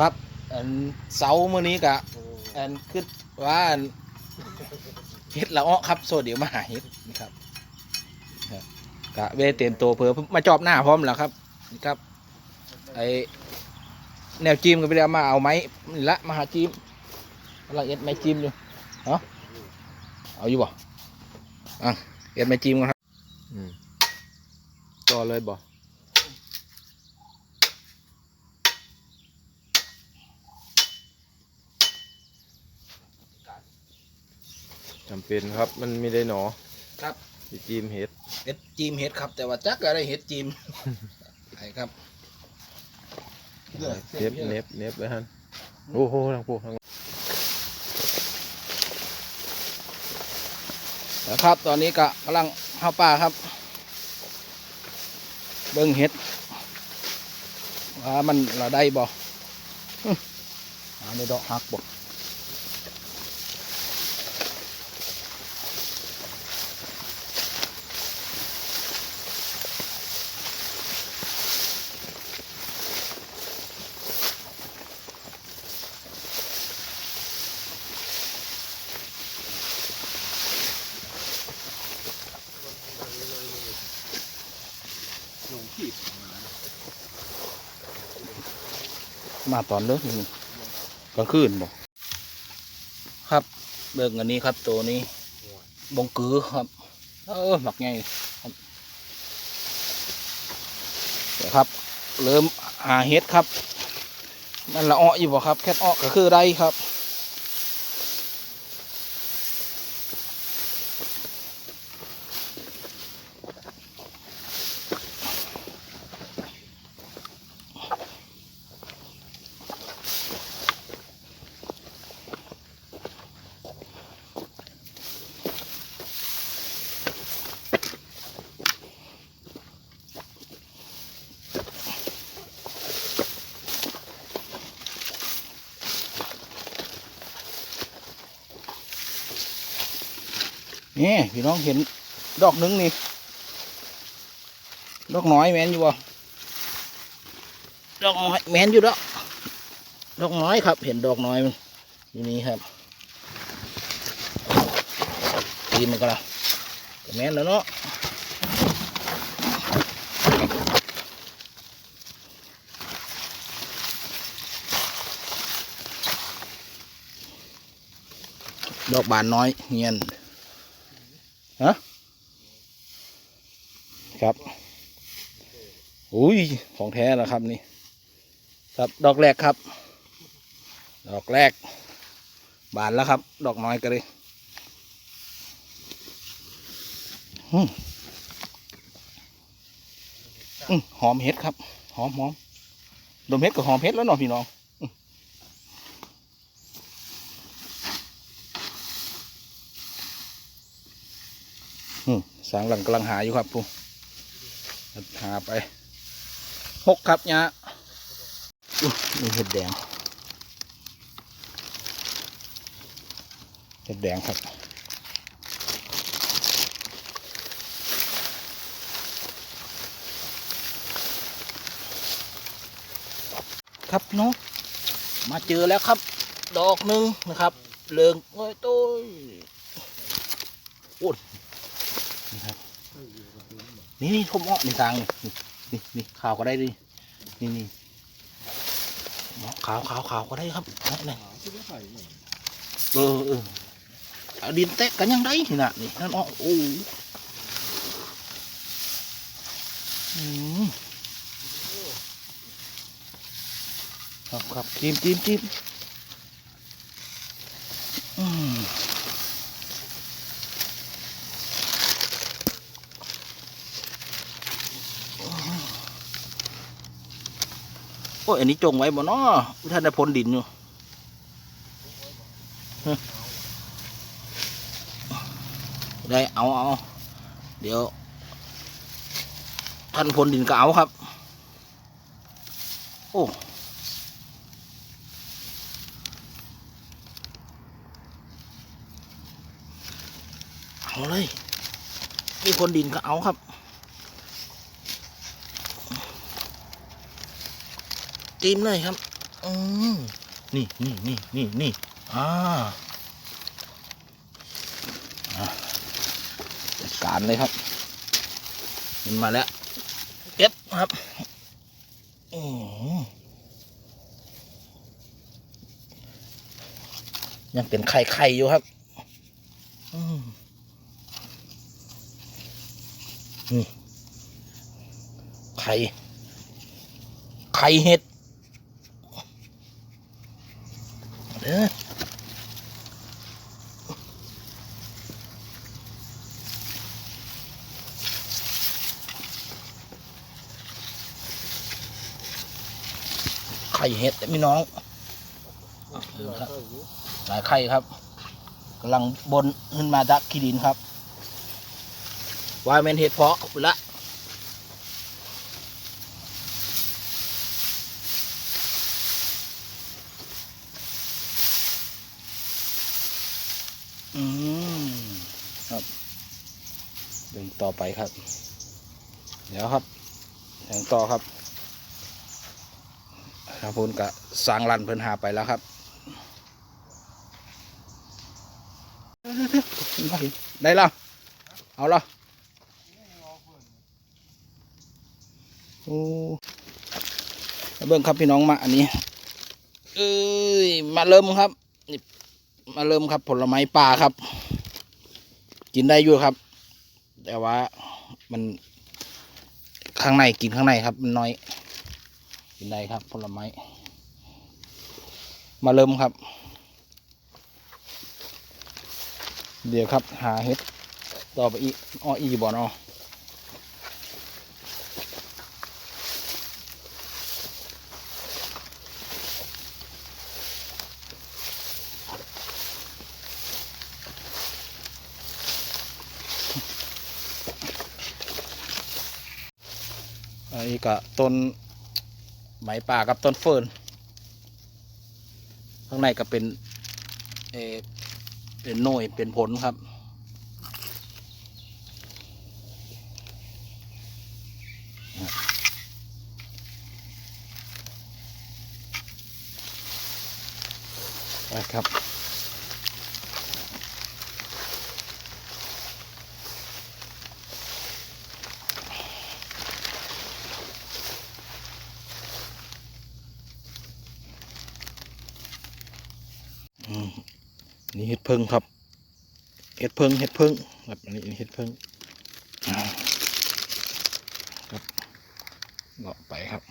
ครับอันเสาร์มื้อนี้กะอันคือว่าอันเฮ็ดละอ้อครับโซเดี๋ยวมาหาเฮ็ดนะครับครับกะเวเต็มตัวเผื่อมาจอบหน้าพร้อมแล้วครับนี่ครับไอแนวจิ้มก็ไปเอามาเอาไม้นี่ละมาหาจิ้มกำลังเอ็ดไม้จิ้มอยู่เนาะเอาอยู่บ่อะเอ็ดไม้จิ้มกันครับอืมต่อเลยบ่ จำเป็นครับ มันไม่ได้หนอครับสิจีมเห็ดเฮ็ดจิ้มเฮ็ดครับ แต่ว่าจักอะไรเฮ็ดจิ้มไอ้ครับเน็บเน็บเน็บไว้ฮันโอ้โหทางพวกทางนะครับตอนนี้ก็กำลังเข้าป่าครับ เบิ้งเห็ดว่ามันเราได้บ่อื้อหาในดอกหักบ่ มาตอนเลิกนี่กลางคืนบอกครับเบิกอันนี้ครับตัวนี้บงกือครับเออหมักไงครับเดี๋ยวครับ เริ่มหาเห็ดครับนั่นละอ้ออยู่บ่ครับ แค่อ้อก็คือได้ครับ นี่พี่น้องเห็นดอกหนึงนี่ ดอกน้อยแมนอยู่บ่ดอกน้อยแมนอยู่ดอกดอกน้อยครับ เห็นดอกน้อยมันอยู่นี่ครับตีมันก็ละแมนแล้วเนาะดอกบานน้อยเงียน ฮะครับอุ้ยของแท้แล้วครับนี่ ครับดอกแรกครับ ดอกแรก บานแล้วครับ ดอกน้อยก็เลยอืมหอมเห็ดครับ หอมหอมดมเห็ดกับหอมเห็ดแล้วเนาะพี่น้องอืมอืม สางหลังกำลังหาอยู่ครับปูหาไปหกครับเนี่ยอุ๊ยนี่เห็ดแดง เห็ดแดงครับครับน้องมาเจอแล้วครับ ดอกหนึ่งนะครับเลิงโอ้ยโต้ยโอ้ยนี่ครับ นี่นี่ผมเอานี่ทางนี่นี่นี่ขาวก็ได้ดินี่นี่ขาวขาวขาวก็ได้ครับนี่นี่เออเออเอาดินแตกกันยังได้นี่นะนี่นั่นอ๋อโอ้อืมครับครับจิ้มจิ้มจิ้มอืม โอ้ยอันนี้จงไว้บ่เนาะท่านพ้นดินอยู่ฮะได้เอาเอาเดี๋ยว ท่านพ้นดินก็เอาครับ โอ้เอาเลยมีคนดินก็เอาครับ จิ้มเลยครับอืมนี่นี่นี่นี่นี่อ่าการเลยครับ มันมาแล้ว เก็บครับอืมยังเป็นไข่ไข่อยู่ครับอืมนี่ไข่ ไข่เห็ด เด้อไข่เห็ดแต่พี่น้องหลายไข่ครับกำลังบนขึ้นมาจากขี้ดินครับวายเมนเห็ดเพาะละ อืมครับเดิน ต่อไปครับ เดี๋ยวครับแทงต่อครับครับพูนกะสร้างรันเพิ่นหาไปแล้วครับ ได้แล้ว เอาและโอ้เบิ่งครับพี่น้องมาอันนี้ เอ้ย มาเริ่มครับ มาเริ่มครับผลไม้ป่าครับ กินได้อยู่ครับ แต่ว่ามันข้างในกินข้างในครับมันน้อย กินได้ครับผลไม้ มาเริ่มครับ เดี๋ยวครับ หาเห็ดต่อไปอีอ้ออีบ่อนอ อันนี้ก็ต้นไหมป่ากับต้นเฟิร์นข้างในก็เป็นเอเป็นหน่วยเป็นผลครับไปครับ อืม นี่เห็ดเพิงครับ เห็ดเพิงเห็ดเพิงครับอันนี้เห็ดเพิงอ่งครับเลาะไปครับ